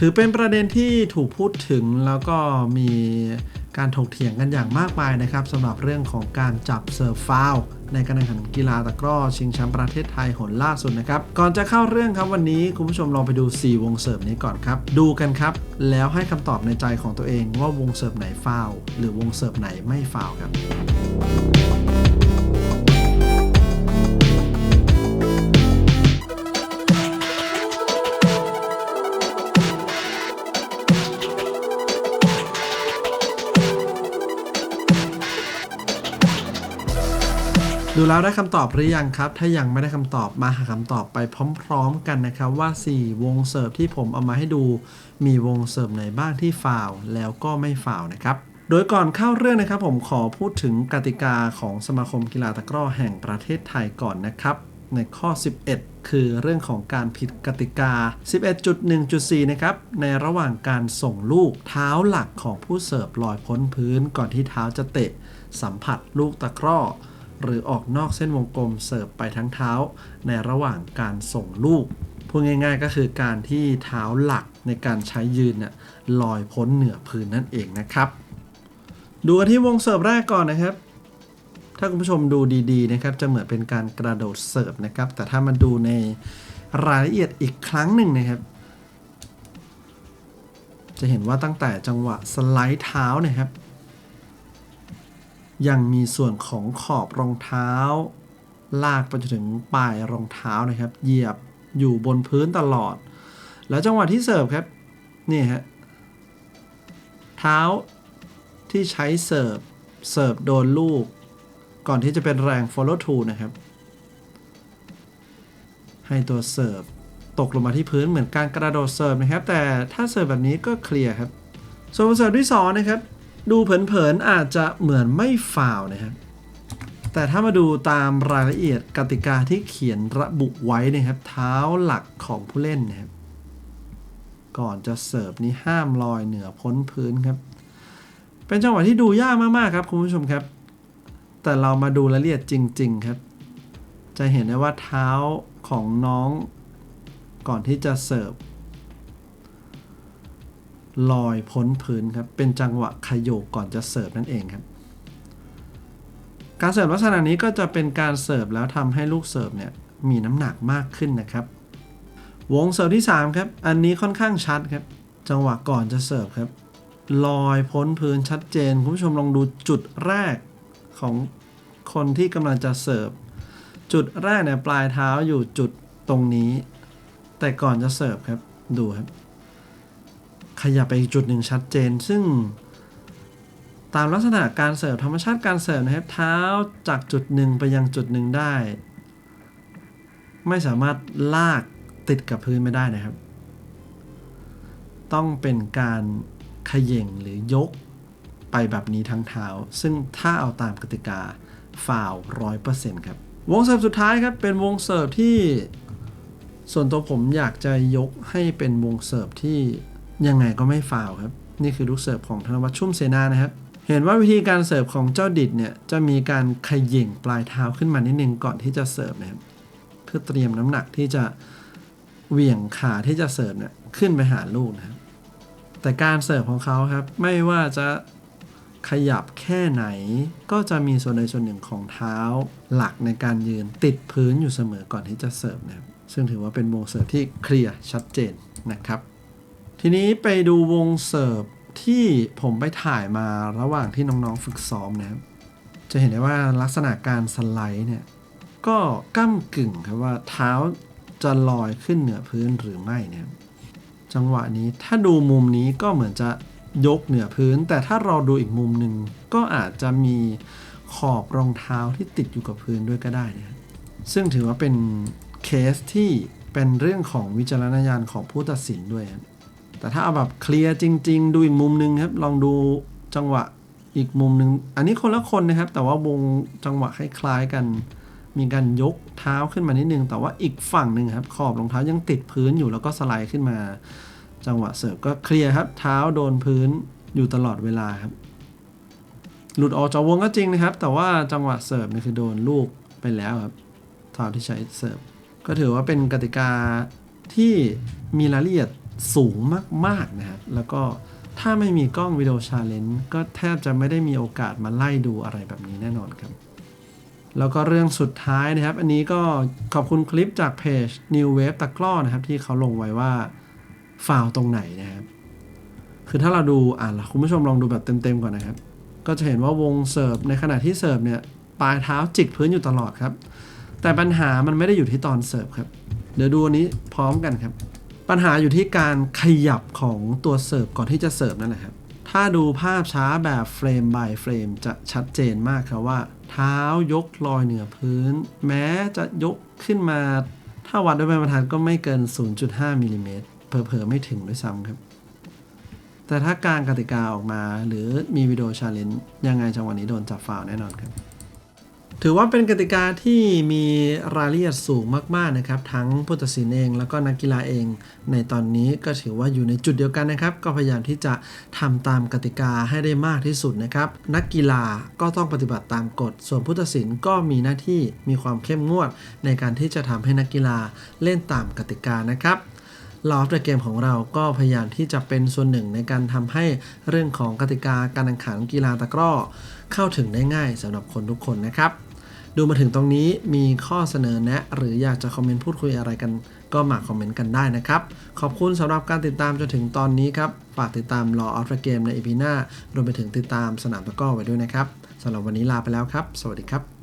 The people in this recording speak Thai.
ถือเป็นประเด็นที่ถูกพูดถึงแล้วก็มีการถกเถียงกันอย่างมากมายนะครับสำหรับเรื่องของการจับเซิร์ฟฟาวในการแข่งขันกีฬาตะกร้อ ชิงแชมป์ประเทศไทยหนล่าสุดนะครับ ก่อนจะเข้าเรื่องครับวันนี้ คุณผู้ชมลองไปดู 4 วงเสิร์ฟนี้ก่อนครับ ดูกันครับ แล้วให้คำตอบในใจของตัวเองว่าวงเสิร์ฟไหนฟาวหรือวงเสิร์ฟไหนไม่ฟาวครับ ดูแล้วได้คำตอบหรือยังครับ ถ้ายังไม่ได้คำตอบมาหาคำตอบไปพร้อม ๆ กันนะครับว่า 4 วงเสิร์ฟที่ผมเอามาให้ดู มีวงเสิร์ฟไหนบ้างที่ฟาวแล้วก็ไม่ฟาวนะครับ โดยก่อนเข้าเรื่องนะครับผมขอพูดถึงกติกาของสมาคมกีฬาตะกร้อแห่งประเทศไทยก่อนนะครับ ในข้อ 11 คือเรื่องของการผิดกติกา 11.1.4 นะครับ ในระหว่างการส่งลูกเท้าหลักของผู้เสิร์ฟลอยพ้นพื้น ก่อนที่เท้าจะเตะ สัมผัสลูกตะกร้อ หรือออกนอกเส้นวงกลมเสิร์ฟไปทั้งเท้า ในระหว่างการส่งลูกพูดง่ายๆก็คือการที่เท้าหลักในการใช้ยืนเนี่ยลอยพ้นเหนือพื้นนั่นเองนะครับ ดูกันที่วงเสิร์ฟแรกก่อนนะครับ ถ้าคุณผู้ชมดูดีๆนะครับจะเหมือนเป็นการกระโดดเสิร์ฟนะครับ แต่ถ้ามาดูในรายละเอียดอีกครั้งหนึ่งนะครับ จะเห็นว่าตั้งแต่จังหวะสไลด์เท้านะครับ ยังมีส่วนของขอบรองเท้า ลากไปจนถึงปลายรองเท้านะครับ เหยียบอยู่บนพื้นตลอด แล้วจังหวะที่เสิร์ฟครับ นี่ฮะ เท้าที่ใช้เสิร์ฟ เสิร์ฟโดนลูก ก่อนที่จะเป็นแรง follow through นะครับ ให้ตัวเสิร์ฟตกลงมาที่พื้นเหมือนการกระโดดเสิร์ฟนะครับ แต่ถ้าเสิร์ฟแบบนี้ก็เคลียร์ครับ ส่วนเสิร์ฟที่สองนะครับ ดูเผินๆอาจจะเหมือนไม่ฟาวล์นะครับ แต่ถ้ามาดูตามรายละเอียดกติกาที่เขียนระบุไว้นะครับ เท้าหลักของผู้เล่นนะครับ ก่อนจะเสิร์ฟนี้ห้ามลอยเหนือพ้นพื้นครับ เป็นจังหวะที่ดูยากมากๆครับคุณผู้ชมครับ แต่เรามาดูรายละเอียดจริง ๆครับ จะเห็นได้ว่าเท้าของน้องก่อนที่จะเสิร์ฟ ลอยพ้นพื้นครับ เป็นจังหวะขยโยกก่อนจะเสิร์ฟนั่นเองครับ การเสิร์ฟลักษณะนี้ก็จะเป็นการเสิร์ฟแล้วทำให้ลูกเสิร์ฟเนี่ยมีน้ำหนักมากขึ้นนะครับ วงเสิร์ฟที่ 3 ครับ อันนี้ค่อนข้างชัดครับ จังหวะก่อนจะเสิร์ฟครับ ลอยพ้นพื้นชัดเจน คุณผู้ชมลองดูจุดแรกของคนที่กำลังจะเสิร์ฟ จุดแรกเนี่ยปลายเท้าอยู่จุดตรงนี้ แต่ก่อนจะเสิร์ฟครับ ดูครับ ขยับไปอีกจุดหนึ่งชัดเจน ซึ่ง ตามลักษณะการเสิร์ฟธรรมชาติการเสิร์ฟนะครับ เท้าจากจุดหนึ่งไปยังจุดหนึ่งได้ ไม่สามารถลากติดกับพื้นไม่ได้นะครับ ต้องเป็นการขย่งหรือยกไปแบบนี้ทั้งเท้า ซึ่งถ้าเอาตามกติกาฟาวร้อยเปอร์เซ็นต์ครับ วงเสิร์ฟสุดท้ายครับ เป็นวงเสิร์ฟที่ ส่วนตัวผมอยากจะยกให้เป็นวงเสิร์ฟที่ ยังไงก็ไม่ฟาวครับ นี่คือลูกเสิร์ฟของธนวัฒน์ชุ่มเสนานะครับ เห็นว่าวิธีการเสิร์ฟของเจ้าดิดเนี่ยจะมีการขย่งปลายเท้าขึ้นมานิดนึงก่อนที่จะเสิร์ฟนะครับเพื่อเตรียมน้ำหนักที่จะเหวี่ยงขาที่จะเสิร์ฟเนี่ยขึ้นไปหาลูกนะครับ แต่การเสิร์ฟของเขาครับไม่ว่าจะขยับแค่ไหนก็จะมีส่วนใดส่วนหนึ่งของเท้าหลักในการยืนติดพื้นอยู่เสมอก่อนที่จะเสิร์ฟนะครับซึ่งถือว่าเป็นวงเสิร์ฟที่เคลียร์ชัดเจนนะครับ ทีนี้ไปดูวงเสิร์ฟที่ผมไปถ่ายมาระหว่างที่น้องๆฝึกซ้อมนะครับจะเห็นได้ว่าลักษณะการสไลด์เนี่ย ก็ก้ากึ่งครับว่าเท้าจะลอยขึ้นเหนือพื้นหรือไม่เนี่ยจังหวะนี้ถ้าดูมุมนี้ก็เหมือนจะยกเหนือพื้น แต่ถ้าเราดูอีกมุมหนึ่งก็อาจจะมีขอบรองเท้าที่ติดอยู่กับพื้นด้วยก็ได้นะซึ่งถือว่าเป็นเคสที่เป็นเรื่องของวิจารณญาณของผู้ตัดสินด้วยครับ แต่ถ้าเอาแบบเคลียร์จริง ๆ ดูอีกมุมหนึ่งครับ ลองดูจังหวะอีกมุมหนึ่งอันนี้คนละคนนะครับ แต่ว่าวงจังหวะคล้ายๆกัน มีการยกเท้าขึ้นมานิดนึง แต่ว่าอีกฝั่งหนึ่งครับ ขอบรองเท้ายังติดพื้นอยู่แล้วก็สไลด์ขึ้นมา จังหวะเสิร์ฟก็เคลียร์ครับ เท้าโดนพื้นอยู่ตลอดเวลาครับ หลุดออกจากวงก็จริงนะครับ แต่ว่าจังหวะเสิร์ฟนี่คือโดนลูกไปแล้วครับเท้าที่ใช้เสิร์ฟก็ถือว่าเป็นกติกาที่มีรายละเอียด สูงมากๆนะครับแล้วก็ถ้าไม่มีกล้องวิดีโอชาเลนจ์ก็แทบจะไม่ได้มีโอกาสมาไล่ดูอะไรแบบนี้แน่นอนครับ แล้วก็เรื่องสุดท้ายนะครับ อันนี้ก็ขอบคุณคลิปจากเพจ New Wave ตะกร้อนะครับ ที่เขาลงไว้ว่าฟาวตรงไหนนะครับ คือถ้าเราดูอ่านคุณผู้ชมลองดูแบบเต็มๆก่อนนะครับ ก็จะเห็นว่าวงเสิร์ฟในขณะที่เสิร์ฟเนี่ยปลายเท้าจิกพื้นอยู่ตลอดครับ แต่ปัญหามันไม่ได้อยู่ที่ตอนเสิร์ฟครับ เดี๋ยวดูอันนี้พร้อมกันครับ ปัญหาอยู่ที่การขยับของตัวเสิร์ฟก่อนที่จะเสิร์ฟนั่นแหละครับ ถ้าดูภาพช้าแบบเฟรม by เฟรมจะชัดเจนมากครับว่า เท้ายกลอยเหนือพื้น แม้จะยกขึ้นมา ถ้าวัดด้วยใบบรรทัดก็ไม่เกิน 0.5มิลลิเมตรเผลอๆไม่ถึงด้วยซ้ำครับ แต่ถ้าการกติกาออกมาหรือมีวิดีโอชาเลนจ์ยังไงจังหวะนี้โดนจับฟาวแน่นอนครับ ถือว่าเป็นกติกาที่มีรายละเอียดสูงมากๆนะครับ ทั้งผู้ตัดสินเองแล้วก็นักกีฬาเอง ในตอนนี้ก็ถือว่าอยู่ในจุดเดียวกันนะครับ ก็พยายามที่จะทำตามกติกาให้ได้มากที่สุดนะครับ นักกีฬาก็ต้องปฏิบัติตามกฎ ส่วนผู้ตัดสินก็มีหน้าที่มีความเข้มงวด ในการที่จะทำให้นักกีฬาเล่นตามกติกานะครับลอฟเดอะเกมของเราก็พยายามที่จะเป็นส่วนหนึ่งในการทำให้เรื่องของกติกาการแข่งขันกีฬาตะกร้อ เข้าถึงได้ง่ายสำหรับคนทุกคนนะครับ ดูมาถึงตรงนี้มีข้อเสนอแนะ หรืออยากจะคอมเมนต์พูดคุยอะไรกัน ก็มาคอมเมนต์กันได้นะครับ ขอบคุณสำหรับการติดตามจนถึงตอนนี้ครับฝากติดตาม Law of the Game ในอีพีหน้ารวมไปถึงติดตามสนามตะก้อไว้ด้วยนะครับสำหรับวันนี้ลาไปแล้วครับ สวัสดีครับ